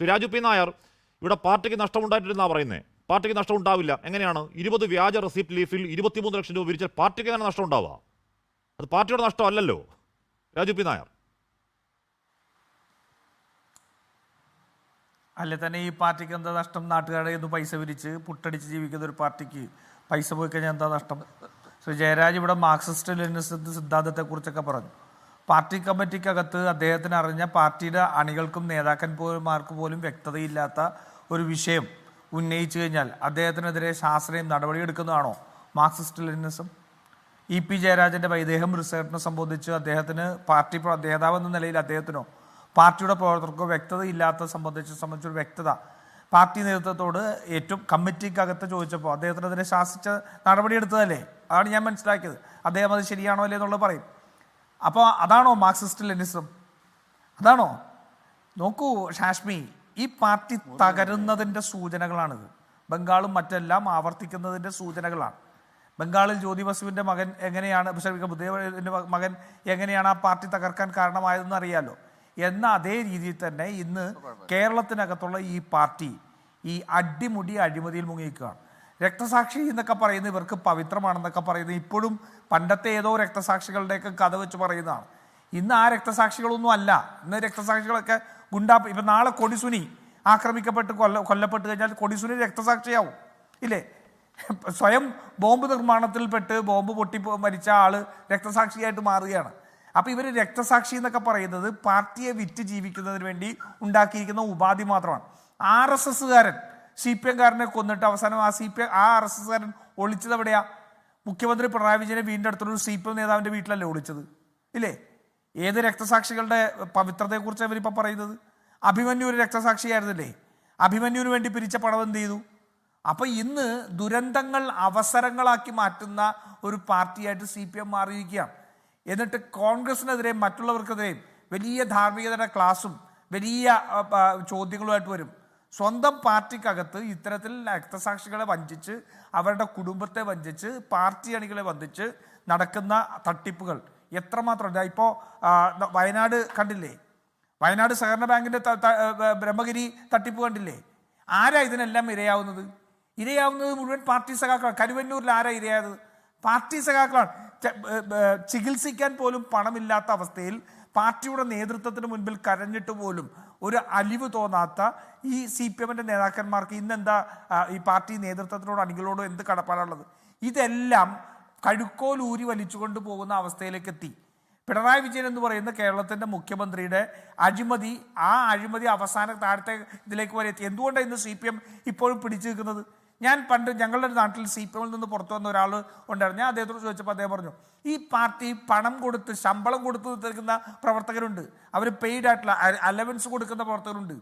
Raju P Nair ഇവിടെ പാർട്ടിക്ക് നഷ്ടമുണ്ടായിട്ടില്ലെന്നാണ് പറയുന്നത് പാർട്ടിക്ക് നഷ്ടം ഉണ്ടാവില്ല എങ്ങനെയാണ്? ഇരുപത് വ്യാജ റെസിപ്റ്റ് ലീഫിൽ ഇരുപത്തിമൂന്ന് ലക്ഷം രൂപ വിരിച്ചാൽ പാർട്ടിക്ക് തന്നെ നഷ്ടം ഉണ്ടാവുക അത് പാർട്ടിയുടെ നഷ്ടമല്ലല്ലോ രാജു പി നായർ. അല്ലെ തന്നെ ഈ പാർട്ടിക്ക് എന്താ നഷ്ടം? നാട്ടുകാരുടെ നിന്ന് പൈസ വിരിച്ച് പുട്ടടിച്ച് ജീവിക്കുന്ന ഒരു പാർട്ടിക്ക് പൈസ പോയി കഴിഞ്ഞാൽ എന്താ നഷ്ടം? ശ്രീ ജയരാജ് ഇവിടെ മാർക്സിസ്റ്റ് ലെനിനിസ്റ്റ് സിദ്ധാന്തത്തെക്കുറിച്ചൊക്കെ പറഞ്ഞു. പാർട്ടി കമ്മിറ്റിക്കകത്ത് അദ്ദേഹത്തിന് അറിഞ്ഞ പാർട്ടിയുടെ അണികൾക്കും നേതാക്കന്മാർക്ക് പോലും വ്യക്തതയില്ലാത്ത ഒരു വിഷയം ഉന്നയിച്ചു കഴിഞ്ഞാൽ അദ്ദേഹത്തിനെതിരെ ശാസ്ത്രീയം നടപടിയെടുക്കുന്നതാണോ? Marxist Leninism? ഇ പി ജയരാജന്റെ വൈദേഹം റിസർട്ടിനെ സംബന്ധിച്ച് അദ്ദേഹത്തിന് പാർട്ടി നേതാവ് എന്ന നിലയിൽ അദ്ദേഹത്തിനോ പാർട്ടിയുടെ പ്രവർത്തകർക്കോ വ്യക്തതയില്ലാത്ത സംബന്ധിച്ച് സംബന്ധിച്ചൊരു വ്യക്തത. പാർട്ടി നേതൃത്വത്തോട് ഏറ്റവും കമ്മിറ്റിക്കകത്ത് ചോദിച്ചപ്പോൾ അദ്ദേഹത്തിനെതിരെ ശാസിച്ച നടപടിയെടുത്തതല്ലേ? അതാണ് ഞാൻ മനസ്സിലാക്കിയത്. അദ്ദേഹം അത് ശരിയാണോ അല്ലേ എന്നുള്ളത് പറയും. അപ്പോൾ അതാണോ മാർക്സിസ്റ്റ് ലെനിസം അതാണോ? നോക്കൂ ഷാഷ്മി ഈ പാർട്ടി തകരുന്നതിന്റെ സൂചനകളാണിത്. ബംഗാളും മറ്റെല്ലാം ആവർത്തിക്കുന്നതിന്റെ സൂചനകളാണ്. ബംഗാളിൽ ജ്യോതി മകൻ എങ്ങനെയാണ് ബുദ്ധേവിന്റെ മകൻ എങ്ങനെയാണ് ആ പാർട്ടി തകർക്കാൻ കാരണമായതെന്ന് അറിയാലോ? എന്ന അതേ രീതിയിൽ തന്നെ ഇന്ന് കേരളത്തിനകത്തുള്ള ഈ പാർട്ടി ഈ അടിമുടി അഴിമതിയിൽ മുങ്ങിയിരിക്കുകയാണ്. രക്തസാക്ഷി എന്നൊക്കെ പറയുന്നത് ഇവർക്ക് പവിത്രമാണെന്നൊക്കെ പറയുന്നത് ഇപ്പോഴും പണ്ടത്തെ ഏതോ രക്തസാക്ഷികളുടെയൊക്കെ കഥ വെച്ച് പറയുന്നതാണ്. ഇന്ന് ആ രക്തസാക്ഷികളൊന്നും അല്ല. ഇന്ന് രക്തസാക്ഷികളൊക്കെ ഗുണ്ടാ ഇപ്പം നാളെ കൊടിസുനി ആക്രമിക്കപ്പെട്ട് കൊല്ല കൊല്ലപ്പെട്ട് കഴിഞ്ഞാൽ കൊടിസുനി രക്തസാക്ഷിയാവും. ഇല്ലേ? സ്വയം ബോംബ് നിർമ്മാണത്തിൽപ്പെട്ട് ബോംബ് പൊട്ടി മരിച്ച ആൾ രക്തസാക്ഷിയായിട്ട് മാറുകയാണ്. അപ്പോൾ ഇവർ രക്തസാക്ഷി എന്നൊക്കെ പറയുന്നത് പാർട്ടിയെ വിറ്റ് ജീവിക്കുന്നതിന് വേണ്ടി ഉണ്ടാക്കിയിരിക്കുന്ന ഉപാധി മാത്രമാണ്. ആർ എസ് എസ്സുകാരൻ സി പി എംകാരനെ കൊന്നിട്ട് അവസാനം ആ സി പി ആ ആർ എസ് എസ്കാരൻ ഒളിച്ചത് എവിടെയാ? മുഖ്യമന്ത്രി പിണറായി വിജയനെ വീണ്ടും അടുത്തൊരു സി പി എം നേതാവിന്റെ വീട്ടിലല്ലേ ഒളിച്ചത്? ഇല്ലേ? ഏത് രക്തസാക്ഷികളുടെ പവിത്രതയെക്കുറിച്ച് അവരിപ്പോൾ പറയുന്നത്? അഭിമന്യു ഒരു രക്തസാക്ഷിയായിരുന്നില്ലേ? അഭിമന്യുവിന് വേണ്ടി പിരിച്ച പണം എന്ത് ചെയ്തു? അപ്പോൾ ഇന്ന് ദുരന്തങ്ങൾ അവസരങ്ങളാക്കി മാറ്റുന്ന ഒരു പാർട്ടിയായിട്ട് സി പി എം മാറിയിരിക്കുകയാണ്. എന്നിട്ട് കോൺഗ്രസിനെതിരെയും മറ്റുള്ളവർക്കെതിരെയും വലിയ ധാർമ്മികതയുടെ ക്ലാസും വലിയ ചോദ്യങ്ങളുമായിട്ട് വരും. സ്വന്തം പാർട്ടിക്കകത്ത് ഇത്തരത്തിൽ രക്തസാക്ഷികളെ വഞ്ചിച്ച് അവരുടെ കുടുംബത്തെ വഞ്ചിച്ച് പാർട്ടി അണികളെ വഞ്ചിച്ച് നടക്കുന്ന തട്ടിപ്പുകൾ എത്രമാത്രം ഇപ്പോൾ വയനാട് കണ്ടില്ലേ? വയനാട് സഹകരണ ഏ, ബ്രഹ്മഗിരി തട്ടിപ്പ് കണ്ടില്ലേ? ആരാ ഇതിനെല്ലാം ഇരയാവുന്നത്? ഇരയാവുന്നത് മുഴുവൻ പാർട്ടി സഖാക്കളാണ് കരുവന്നൂരിൽ ആരാ ഇരയായത്? പാർട്ടി സഖാക്കളാണ്. ചികിത്സിക്കാൻ പോലും പണമില്ലാത്ത അവസ്ഥയിൽ പാർട്ടിയുടെ നേതൃത്വത്തിന് മുൻപിൽ കരഞ്ഞിട്ട് പോലും ഒരു അലിവ് തോന്നാത്ത ഈ സി പി എമ്മിന്റെ നേതാക്കന്മാർക്ക് ഇന്നെന്താ ഈ പാർട്ടി നേതൃത്വത്തിനോട് അണികളോടോ എന്ത് കടപ്പാടുള്ളത് ഇതെല്ലാം കഴുക്കോൽ ഊരി വലിച്ചുകൊണ്ട് പോകുന്ന അവസ്ഥയിലേക്ക് എത്തി പിണറായി വിജയൻ എന്ന് പറയുന്ന കേരളത്തിന്റെ മുഖ്യമന്ത്രിയുടെ അഴിമതി ആ അഴിമതി അവസാന താഴത്തെ ഇതിലേക്ക് വരെ എത്തി. എന്തുകൊണ്ടാണ് ഇന്ന് സി പി എം ഇപ്പോഴും പിടിച്ചു നിൽക്കുന്നത്? ഞാൻ പണ്ട് ഞങ്ങളുടെ നാട്ടിൽ സി പി എമ്മിൽ നിന്ന് പുറത്തു വന്ന ഒരാൾ ഉണ്ടായിരുന്നു. ഞാൻ അദ്ദേഹത്തോട് ചോദിച്ചപ്പോൾ അദ്ദേഹം പറഞ്ഞു ഈ പാർട്ടി പണം കൊടുത്ത് ശമ്പളം കൊടുത്ത് തീർക്കുന്ന പ്രവർത്തകരുണ്ട്. അവർ പെയ്ഡ് ആയിട്ടുള്ള അലവൻസ് കൊടുക്കുന്ന പ്രവർത്തകരുണ്ട്.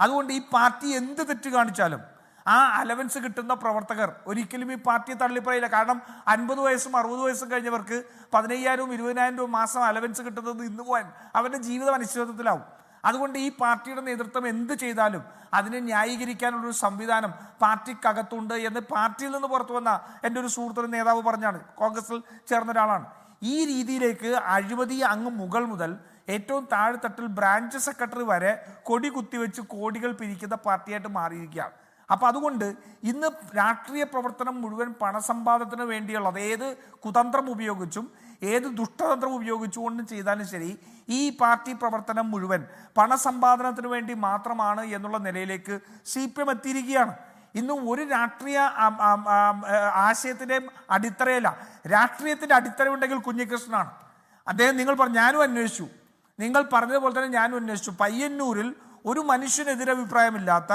അതുകൊണ്ട് ഈ പാർട്ടി എന്ത് തെറ്റ് കാണിച്ചാലും ആ അലവൻസ് കിട്ടുന്ന പ്രവർത്തകർ ഒരിക്കലും ഈ പാർട്ടിയെ തള്ളിപ്പറയില്ല. കാരണം അൻപത് വയസ്സും അറുപത് വയസ്സും കഴിഞ്ഞവർക്ക് പതിനയ്യായിരവും ഇരുപതിനായിരം രൂപ മാസം അലവൻസ് കിട്ടുന്നത് ഇന്ന് പോകാൻ അവരുടെ ജീവിതം അനിശ്ചിതത്വത്തിലാവും. അതുകൊണ്ട് ഈ പാർട്ടിയുടെ നേതൃത്വം എന്ത് ചെയ്താലും അതിനെ ന്യായീകരിക്കാനുള്ളൊരു സംവിധാനം പാർട്ടിക്കകത്തുണ്ട് എന്ന് പാർട്ടിയിൽ നിന്ന് പുറത്തു വന്ന എന്റെ ഒരു സുഹൃത്തൊരു നേതാവ് പറഞ്ഞാണ്. കോൺഗ്രസിൽ ചേർന്ന ഒരാളാണ്. ഈ രീതിയിലേക്ക് അഴിമതി അങ്ങ് മുകൾ മുതൽ ഏറ്റവും താഴെത്തട്ടിൽ ബ്രാഞ്ച് സെക്രട്ടറി വരെ കൊടി കുത്തിവെച്ച് കോടികൾ പിരിക്കുന്ന പാർട്ടിയായിട്ട് മാറിയിരിക്കുകയാണ്. അപ്പം അതുകൊണ്ട് ഇന്ന് രാഷ്ട്രീയ പ്രവർത്തനം മുഴുവൻ പണസമ്പാദത്തിന് വേണ്ടിയുള്ളത് ഏത് കുതന്ത്രം ഉപയോഗിച്ചും ഏത് ദുഷ്ടതന്ത്രം ഉപയോഗിച്ചുകൊണ്ടും ചെയ്താലും ശരി ഈ പാർട്ടി പ്രവർത്തനം മുഴുവൻ പണസമ്പാദനത്തിന് വേണ്ടി മാത്രമാണ് എന്നുള്ള നിലയിലേക്ക് സി പി എം എത്തിയിരിക്കുകയാണ്. ഇന്ന് ഒരു രാഷ്ട്രീയ ആശയത്തിന്റെയും അടിത്തറയല്ല രാഷ്ട്രീയത്തിന്റെ അടിത്തറ ഉണ്ടെങ്കിൽ കുഞ്ഞികൃഷ്ണനാണ്. അദ്ദേഹം നിങ്ങൾ പറഞ്ഞു ഞാനും അന്വേഷിച്ചു. നിങ്ങൾ പറഞ്ഞതുപോലെ തന്നെ ഞാനും അന്വേഷിച്ചു. പയ്യന്നൂരിൽ ഒരു മനുഷ്യനെതിരെ അഭിപ്രായമില്ലാത്ത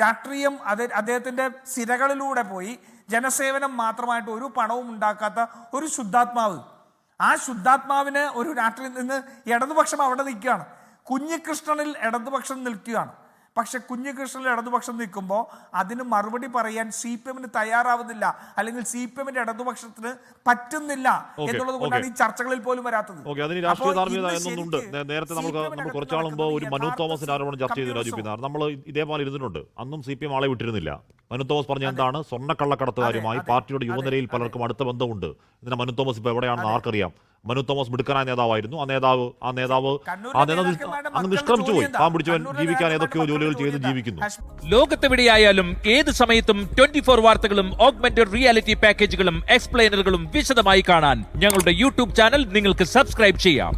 രാഷ്ട്രീയം അത് അദ്ദേഹത്തിന്റെ സിരകളിലൂടെ പോയി ജനസേവനം മാത്രമായിട്ട് ഒരു പണവും ഉണ്ടാക്കാത്ത ഒരു ശുദ്ധാത്മാവ് ആ ശുദ്ധാത്മാവിന് ഒരു രാത്രിയിൽ നിന്ന് ഇടതുപക്ഷം അവിടെ നിൽക്കുകയാണ്. കുഞ്ഞികൃഷ്ണനിൽ ഇടതുപക്ഷം നിൽക്കുകയാണ്. പക്ഷെ കുഞ്ഞികൃഷ്ണനിൽ ഇടതുപക്ഷം നിൽക്കുമ്പോൾ അതിന് മറുപടി പറയാൻ സി പി എമ്മിന് തയ്യാറാവുന്നില്ല. അല്ലെങ്കിൽ സി പി എമ്മിന്റെ ഇടതുപക്ഷത്തിന് പറ്റുന്നില്ല എന്നുള്ളത് കൊണ്ടാണ് ഈ ചർച്ചകളിൽ പോലും വരാത്തത്. നേരത്തെ നമുക്ക് നമ്മൾ നകത്ത് കുറച്ചാൾ മുമ്പ് ഒരു മനു തോമസിന്റെ ആരോപണം ചർച്ച ചെയ്തു രാജു. പിന്നാർ നമ്മൾ ഇതേപോലെ ഇരുന്നിട്ടുണ്ട്. അന്നും സി പി എം ആളെ വിട്ടിരുന്നില്ല. മനു തോമസ് പറഞ്ഞ എന്താണ്? സ്വർണക്കള്ളക്കടത്തുകാരുമായി പാർട്ടിയുടെ യുവനിരയിൽ പലർക്കും അടുത്ത ബന്ധമുണ്ട്. ഇതിനെ മനു തോമസ് ഇപ്പോൾ എവിടെയാണെന്ന് ആർക്കറിയാം? മനു തോമസ് മിടുക്കനായ നേതാവായിരുന്നു. ആ നേതാവ് ആ നേതാവ് ആ നേതാവ് അങ്ങ് നിഷ്ക്രമിച്ചു പോയി. പാൻ പാവം പിടിച്ചവൻ ജീവിക്കാൻ ഏതൊക്കെയോ ജോലികൾ ചെയ്ത് ജീവിക്കുന്നു. ലോകത്തെവിടെയായാലും ഏത് സമയത്തും ട്വന്റി ഫോർ വാർത്തകളും ഓഗ്മെന്റഡ് റിയാലിറ്റി പാക്കേജുകളും എക്സ്പ്ലെയിനറുകളും വിശദമായി കാണാൻ ഞങ്ങളുടെ യൂട്യൂബ് ചാനൽ നിങ്ങൾക്ക് സബ്സ്ക്രൈബ് ചെയ്യാം.